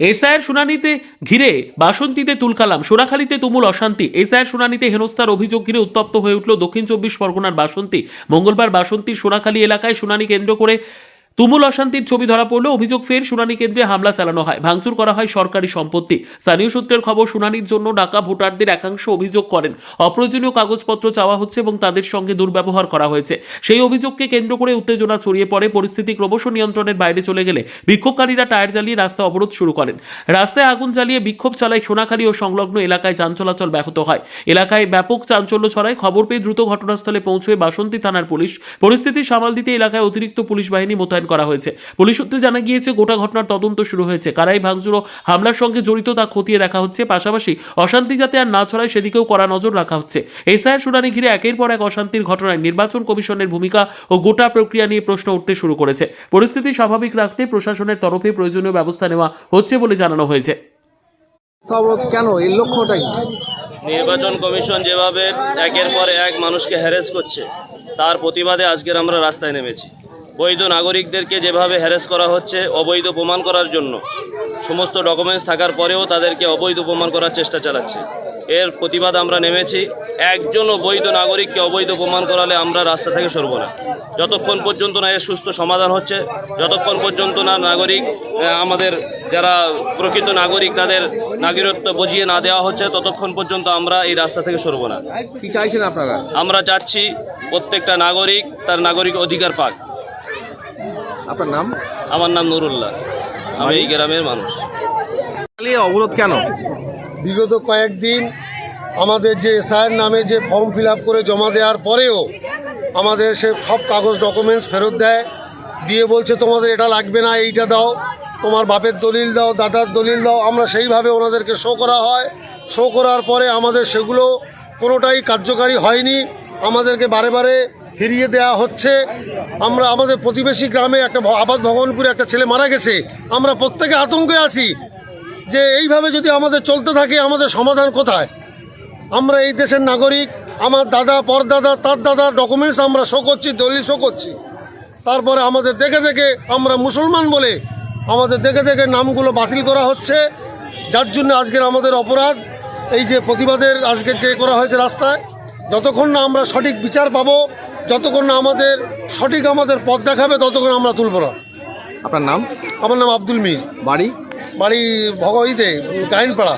এসআইয়ের শুনানিতে ঘিরে বাসন্তীতে তুলকালাম। সোনাখালীতে তুমুল অশান্তি। এসআইয়ের শুনানিতে হেনস্থার অভিযোগ ঘিরে উত্তপ্ত হয়ে উঠল দক্ষিণ চব্বিশ পরগনার বাসন্তী। মঙ্গলবার বাসন্তীর সোনাখালী এলাকায় শুনানি কেন্দ্র করে তুমুল অশান্তির ছবি ধরা পড়ল অভিযোগ ফের শুনানি কেন্দ্রে হামলা চালানো হয়। ভাঙচুর করা হয় সরকারি সম্পত্তি। স্থানীয় সূত্রের খবর, শুনানির জন্য ডাকা ভোটারদের একাংশ অভিযোগ করেন। অপ্রয়োজনীয় কাগজপত্র চাওয়া হচ্ছে এবং তাদের সঙ্গে দুর্ব্যবহার করা হয়েছে। সেই অভিযোগকে কেন্দ্র করে উত্তেজনা ছড়িয়ে পড়ে। পরিস্থিতি ক্রমশ নিয়ন্ত্রণের বাইরে চলে গেলে বিক্ষোভকারীরা টায়ার জ্বালিয়ে রাস্তা অবরোধ শুরু করেন। রাস্তায় আগুন জ্বালিয়ে বিক্ষোভ চালায় সোনাখালী ও সংলগ্ন এলাকায় যান চলাচল ব্যাহত হয়। এলাকায় ব্যাপক চাঞ্চল্য ছড়ায়। খবর পেয়ে দ্রুত ঘটনাস্থলে পৌঁছয়ে বাসন্তী থানার পুলিশ। পরিস্থিতি সামাল দিতে এলাকায় অতিরিক্ত পুলিশ বাহিনী মোতায়েন করা হয়েছে। পুলিশ সূত্রে জানা গিয়েছে গোটা ঘটনার তদন্ত শুরু হয়েছে। কারাই ভাঙচুর ও হামলার সঙ্গে জড়িত তা খতিয়ে দেখা হচ্ছে। পাশাপাশি অশান্তি যাতে আর না ছড়ায় সেদিকেও কড়া নজর রাখা হচ্ছে। এসআইয়ের শুনানি ঘিরে একের পর এক অশান্তির ঘটনায় নির্বাচন কমিশনের ভূমিকা ও গোটা প্রক্রিয়া নিয়ে প্রশ্ন উঠতে শুরু করেছে। পরিস্থিতি স্বাভাবিক রাখতে প্রশাসনের তরফে প্রয়োজনীয় ব্যবস্থা নেওয়া হচ্ছে বলে জানানো হয়েছে। কেন? এর লক্ষ্যটা কি? নির্বাচন কমিশন যেভাবে একের পর এক মানুষকে হ্যারেস করছে তার প্রতিবাদে আজকের আমরা রাস্তায় নেমেছি। বৈধ নাগরিকদেরকে যেভাবে হ্যারেস করা হচ্ছে অবৈধ প্রমাণ করার জন্য। সমস্ত ডকুমেন্টস থাকার পরেও তাদেরকে অবৈধ প্রমাণ করার চেষ্টা চালাচ্ছে। এর প্রতিবাদ আমরা নেমেছি। একজন বৈধ নাগরিককে অবৈধ প্রমাণ করালে আমরা রাস্তা থেকে সরব না। যতক্ষণ পর্যন্ত না এর সুস্থ সমাধান হচ্ছে যতক্ষণ পর্যন্ত না নাগরিক আমাদের যারা প্রকৃত নাগরিক তাদের নাগরিকত্ব বুঝিয়ে না দেওয়া হচ্ছে ততক্ষণ পর্যন্ত আমরা এই রাস্তা থেকে সরব না। কি চাইছেন আপনারা? আমরা চাচ্ছি প্রত্যেকটা নাগরিক তার নাগরিক অধিকার পাক। আপনার নাম? আমার নাম নুরুল্লাহ। আমি এই গ্রামের মানুষ। অবরোধ কেন? বিগত কয়েকদিন আমাদের যে এসআইয়ের নামে যে ফর্ম ফিল আপ করে জমা দেওয়ার পরেও আমাদের সে সব কাগজ ডকুমেন্টস ফেরত দেয়। দিয়ে বলছে তোমাদের এটা লাগবে না এইটা দাও। তোমার বাপের দলিল দাও দাদার দলিল দাও। আমরা সেইভাবে ওনাদেরকে শো করা হয়। শো করার পরে আমাদের সেগুলো কোনোটাই কার্যকারী হয়নি। আমাদেরকে বারে বারে ফিরিয়ে দেওয়া হচ্ছে। আমরা আমাদের প্রতিবেশী গ্রামে একটা আবাদ ভবনপুরে একটা ছেলে মারা গেছে। আমরা প্রত্যেকে আতঙ্কে আছি যে এইভাবে যদি আমাদের চলতে থাকে, আমাদের সমাধান কোথায়? আমরা এই দেশের নাগরিক, আমার দাদা, পরদাদা, তার দাদার ডকুমেন্টস আমরা শো করছি দলিল শো করছি। তারপরে আমাদের দেখে দেখে আমরা মুসলমান বলে আমাদের দেখে দেখে নামগুলো বাতিল করা হচ্ছে। যার জন্য আজকের আমাদের অপরাধ, এই যে প্রতিবাদের আজকে যে করা হয়েছে রাস্তায়, যতক্ষণ না আমরা সঠিক বিচার পাবো যতক্ষণ না আমাদের সঠিক আমাদের পথ দেখাবে ততক্ষণ আমরা তুলব না। আপনার নাম? আমার নাম আব্দুল মির। বাড়ি? বাড়ি ভগবতীতে গাইনপাড়া